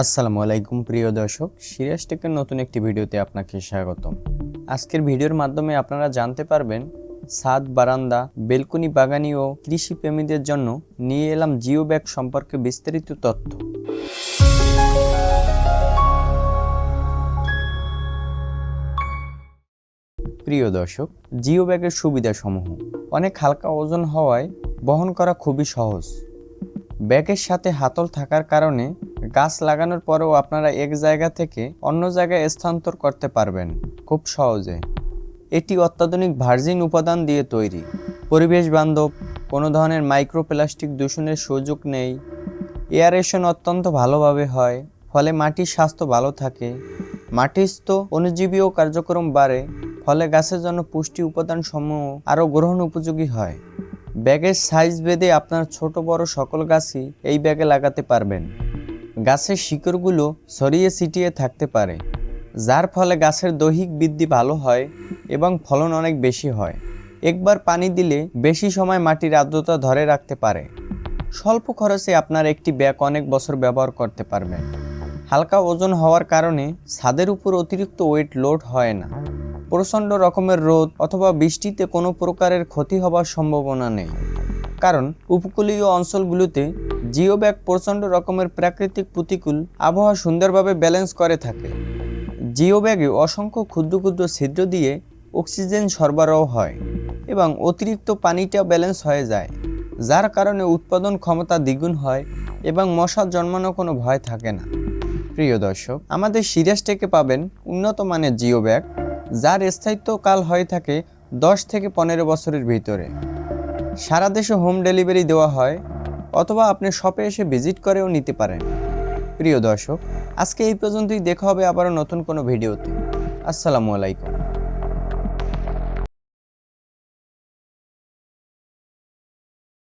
আসসালামু আলাইকুম, প্রিয় দর্শক। সিরিয়াস টেকের নতুন একটি ভিডিওতে আপনাকে স্বাগতম। আজকের ভিডিওর মাধ্যমে আপনারা জানতে পারবেন ছাদ বারান্দা, বেলকনি বাগানি ও কৃষি প্রেমীদের জন্য নিয়ে এলাম জিও ব্যাগ সম্পর্কে বিস্তারিত তথ্য। প্রিয় দর্শক জিও ব্যাগের সুবিধাসমূহ। অনেক হালকা ওজন হওয়ায় বহন করা খুবই সহজ। ব্যাগের সাথে হাতল থাকার কারণে গাছ লাগানোর পরেও আপনারা এক জায়গা থেকে অন্য জায়গায় স্থানান্তর করতে পারবেন খুব সহজে। এটি অত্যাধুনিক ভার্জিন উপাদান দিয়ে তৈরি। পরিবেশ বান্ধব, কোনো ধরনের মাইক্রোপ্লাস্টিক দূষণের সুযোগ নেই। এয়ারেশন অত্যন্ত ভালোভাবে হয়, ফলে মাটির স্বাস্থ্য ভালো থাকে। মাটিস্থ অনুজীবীয় কার্যক্রম বাড়ে, ফলে গাছের জন্য পুষ্টি উপাদান সমূহ আরও গ্রহণ উপযোগী হয়। ব্যাগের সাইজ ভেদে আপনার ছোট বড় সকল গাছই এই ব্যাগে লাগাতে পারবেন। গাছের শিকড়গুলো ছড়িয়ে ছিটিয়ে থাকতে পারে, যার ফলে গাছের দৈহিক বৃদ্ধি ভালো হয় এবং ফলন অনেক বেশি হয়। একবার পানি দিলে বেশি সময় মাটির আর্দ্রতা ধরে রাখতে পারে। স্বল্প খরচে আপনার একটি ব্যাগ অনেক বছর ব্যবহার করতে পারবেন। হালকা ওজন হওয়ার কারণে ছাদের উপর অতিরিক্ত ওয়েট লোড হয় না। প্রচণ্ড রকমের রোদ অথবা বৃষ্টিতে কোনো প্রকারের ক্ষতি হবার সম্ভাবনা নেই। কারণ, উপকূলীয় অঞ্চলগুলোতে জিও ব্যাগ প্রচণ্ড রকমের প্রাকৃতিক প্রতিকূল আবহাওয়া সুন্দরভাবে ব্যালেন্স করে থাকে। জিও ব্যাগে অসংখ্য ক্ষুদ্র ক্ষুদ্র ছিদ্র দিয়ে অক্সিজেন সরবরাহ হয় এবং অতিরিক্ত পানিটা ব্যালেন্স হয়ে যায়, যার কারণে উৎপাদন ক্ষমতা দ্বিগুণ হয় এবং মশা জন্মানো কোনো ভয় থাকে না। প্রিয় দর্শক, আমাদের সিরিয়াস থেকে পাবেন উন্নত মানের জিও ব্যাগ যার স্থায়িত্বকাল হয়ে থাকে দশ থেকে পনেরো বছরের ভিতরে। সারা দেশে হোম ডেলিভারি দেওয়া হয়, অথবা আপনি শপে এসে ভিজিট করেও নিতে পারেন। প্রিয় দর্শক, আজকে এই পর্যন্তই। দেখা হবে আবারও নতুন কোনো ভিডিওতে। আসসালামু আলাইকুম।